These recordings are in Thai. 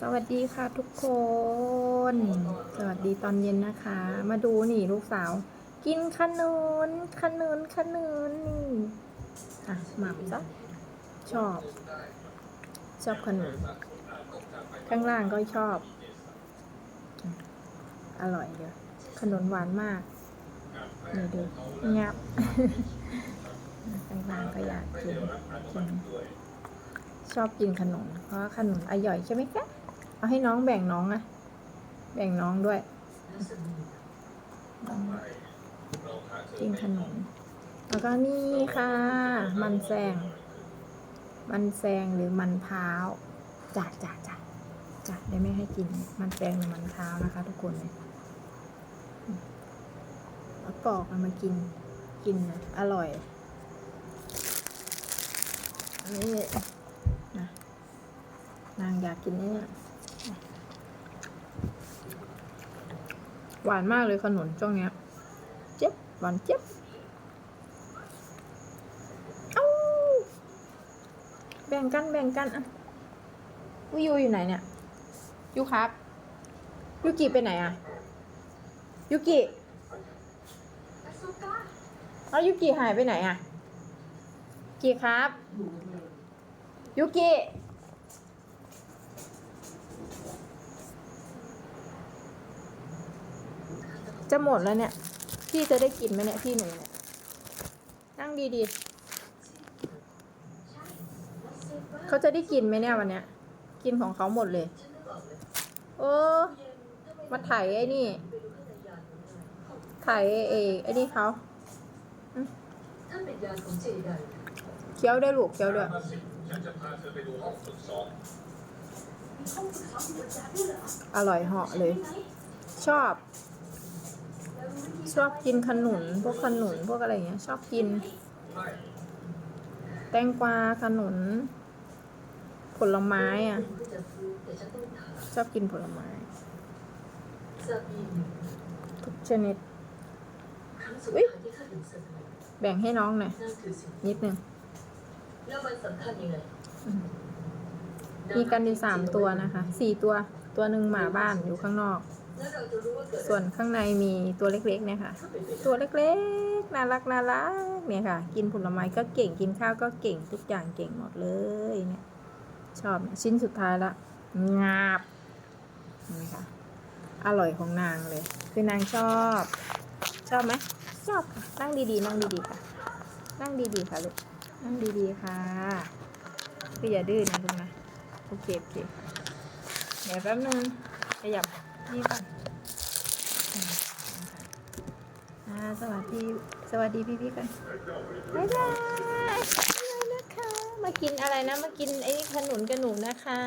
สวัสดีค่ะทุกคน สวัสดีตอนเย็นนะคะ มาดูนี่ลูกสาว กินขนุนขนุนขนุนนี่อะหมับซะชอบ ชอบขนุนข้างล่างก็ชอบ อร่อยเดียวขนุนหวานมากนี่ดูงับข้างล่างก็อยากกินกินชอบกินขนม เพราะขนมอร่อยใช่ไหมคะ เอาให้น้องแบ่งน้องอะแบ่งน้องด้วย กินขนม แล้วก็นี่ค่ะ มันแซง มันแซงหรือมันเท้าจ้าจ้าจ้าจ้าได้ไม่ให้กิน มันแซงหรือมันเท้านะคะ ทุกคนเลยแล้วปอกเอามากิน กินนะอร่อย นี่นะนางอยากกินเนี่ย หวานมากเลยขนุนช่วงเนี้ย เจ็บ หวานเจ็บเอ้าแบ่งกันแบ่งกันอะวิยูอยู่ไหนเนี่ย ยูครับ ยูกิไปไหนอะ ยูกิเอายูกิหายไปไหนอะกิครับ ยูกิ จะหมดแล้วเนี่ย พี่จะได้กินไหมเนี่ยพี่หนูเนี่ย นั่งดีๆ เขาจะได้กินไหมเนี่ยวันเนี้ย กินของเขาหมดเลย โอ้มาถ่ายไอ้นี่ถ่ายไอ้ไอ้นี่เขาเคี้ยวได้ลูกเคี้ยวด้วยฉันจะพาเธอไปดูห้องฝึกซ้อมอร่อยเหาะเลย ชอบ ชอบกินขนุนพวกขนุนพวกอะไรเงี้ย ชอบกิน แตงกวาขนุน ผลไม้อะ ชอบกินผลไม้ ทุกชนิดอุ้ยแบ่งให้น้องหน่อยนิดนึงมีกันอยู่สามตัวนะคะ สี่ตัว ตัวหนึ่งหมาบ้านอยู่ข้างนอก ส่วนข้างในมีตัวเล็กๆเนี่ยค่ะ ตัวเล็กๆน่ารักน่ารักเนี่ยค่ะ กินผลไม้ก็เก่งกินข้าวก็เก่งทุกอย่างเก่งหมดเลยเนี่ยชอบเนี่ยชิ้นสุดท้ายละงาบนไหมคะอร่อยของนางเลย คือนางชอบ ชอบไหมชอบค่ะนั่งดีๆ นั่งดีๆค่ะ นั่งดีๆค่ะลูกนั่งดีๆค่ะคืออย่าดื้อนะลูกนะโอเคโอเคเดี๋ยวแป๊บนึงขยับ นี่ก่อนอืมอ่าสวัสดีสวัสดีพี่ๆกันบ๊ายบายบ๊ายบายนะคะ มากินอะไรนะ มากินไอ้ขนุนกับหนูนะคะ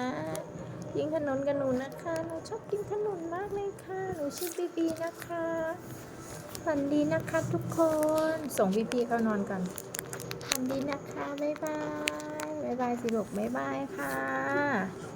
กินขนุนกับหนูนะคะหนูชอบกินขนุนมากเลยค่ะหนูชื่อบีบีนะคะฝันดีนะคะทุกคนส่งพี่ๆเข้านอนกันฝันดีนะคะบ๊ายบายบ๊ายบายสิลูกบ๊ายบายค่ะ